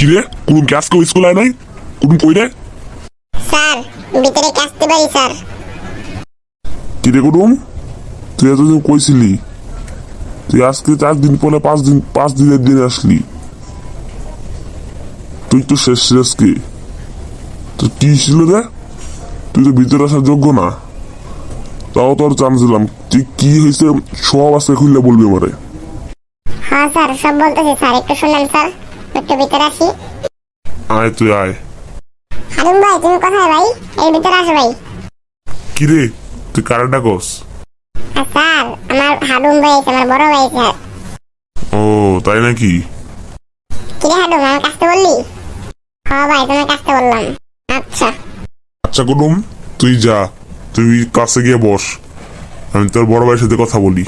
কিরে? কোন গ্যাস কেউ স্কুল আয় নাই? কোন কই রে স্যার ভিতরে আসতে পারি স্যার। কিরে কুটুম তুই এতদিন কইছিলি। তুই আজকে চার দিন পরে পাঁচ দিন পাঁচ দিনের দিন আসলি। তুই তো শেষ শেষকে তো কি ছিল রে? তুই তো ভিতরে আসার যোগ্য না। তাও তোর চান্স দিলাম। তুই কি হয়েছে সব আজকে খুললে বলবি আমারে। হ্যাঁ স্যার সব বলতেছি স্যার একটু শুনেন স্যার। একটু ভিতরে আসি। আয় তুই আয়। হারুন ভাই তুমি কোথায় ভাই? এর ভিতরে আসো ভাই। কিরে তুই কারেন্ট ডাকস? আর স্যার আমার হারুন ভাই আমার বড় ভাই স্যার ও তাই নাকি? কিরে হারুন আমার কাছতে বললি? হ্যাঁ ভাই তোমার কাছতে বললাম। আচ্ছা। আচ্ছা কুটুম তুই যা। তুই কাছে গিয়ে বস। আমি তোর বড় ভাইয়ের সাথে কথা বলি।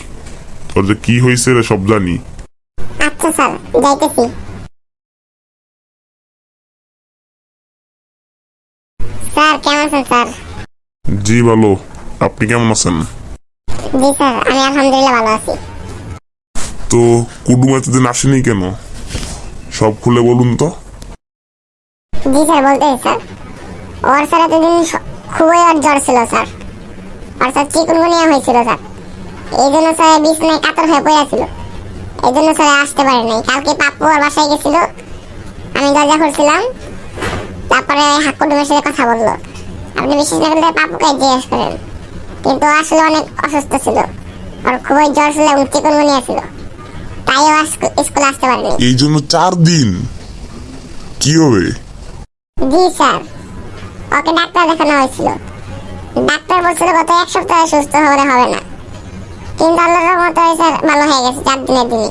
তোর যে কি হয়েছে রে সব জানি। আচ্ছা স্যার যাইতেছি। স্যার কেমন আছেন স্যার? জি ভালো। আপনি কেমন আছেন? জি স্যার আমি আলহামদুলিল্লাহ ভালো আছি। তো কুটুম এতদিন আসেনি কেন? সব খুলে বলুন তো। জি স্যার বলতেছি স্যার। ওর স্যার এতদিন খুবই ওর জ্বর ছিল স্যার। আর স্যার চিকুনগুনিয়া হয়েছিল স্যার। এই জন্য স্যার বিছনায় কাতর হয়ে পড়েছিল এই জন্য স্যার আসতে পারে নাই কালকে পাপ্পু ওর বাসায় গেছিল। আমি দরজা খুলছিলাম। তারপরে হাকুডুমের সাথে কথা বলল। আপনি বিশেষ না করলে পাপ্পুকে জিজ্ঞেস করেন। কিন্তু আসলে অনেক অসুস্থ ছিল। আর খুবই জ্বর ছিল এবং চিকুনগুনিয়া ছিল। তাই ও স্কুলে আসতে পারেনি। এই জন্য চার দিন? কি হবে? জি স্যার। ওকে ডাক্তার দেখানো হয়েছিল। ডাক্তার বলছিল গত এক সপ্তাহে সুস্থ হলে হবে না। কিন্তু আল্লাহর মতো স্যার ভালো হয়ে গেছে চার দিনের দিনে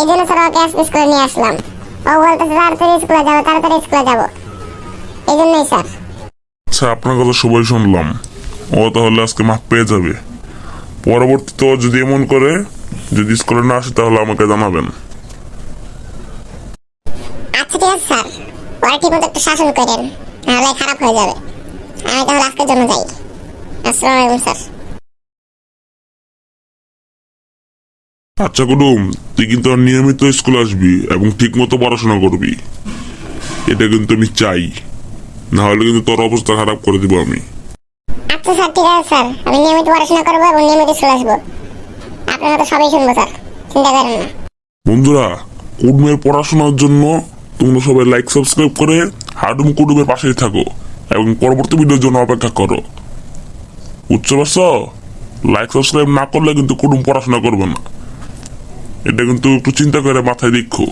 এই জন্য স্যার ওকে আজকে স্কুলে নিয়ে আসলাম। ও বলতেছে তাড়াতাড়ি স্কুলে যাব তাড়াতাড়ি স্কুলে যাব। এই জন্যই স্যার। আচ্ছা আপনার কথা সবাই শুনলাম। ও তাহলে আজকে মাপ পেয়ে যাবে। পরবর্তীতে ও যদি এমন করে যদি স্কুলে না আসে তাহলে আমাকে জানাবেন। আচ্ছা ঠিক আছে স্যার। ওরা ঠিক মতো একটু শাসন করেন নাহলে খারাপ হয়ে যাবে। আমি তাহলে আজকের জন্য যাই। আসসালামু আলাইকুম স্যার। আচ্ছা কুটুম তুই কিন্তু নিয়মিত স্কুল আসবি এবং ঠিক মতো পড়াশোনা করবি। এটা কিন্তু আমি চাই। না হলে কিন্তু তোর অবস্থা খারাপ করে দিব আমি। আচ্ছা স্যার ঠিক আছে স্যার। আমি নিয়মিত পড়াশোনা করব এবং নিয়মিত স্কুল আসব। আপনার মতো সবই শুনব স্যার। চিন্তা করেন না। বন্ধুরা কুটুমের পড়াশোনার জন্য তোমরা সবাই লাইক সাবস্ক্রাইব করে হাডুম কুটুমের পাশেই থাকো এবং পরবর্তী ভিডিওর জন্য অপেক্ষা করো। বুঝতে পারছ? লাইক সাবস্ক্রাইব না করলে কিন্তু কুটুম পড়াশোনা করবে না। এটা কিন্তু একটু চিন্তা করে মাথায় দেখো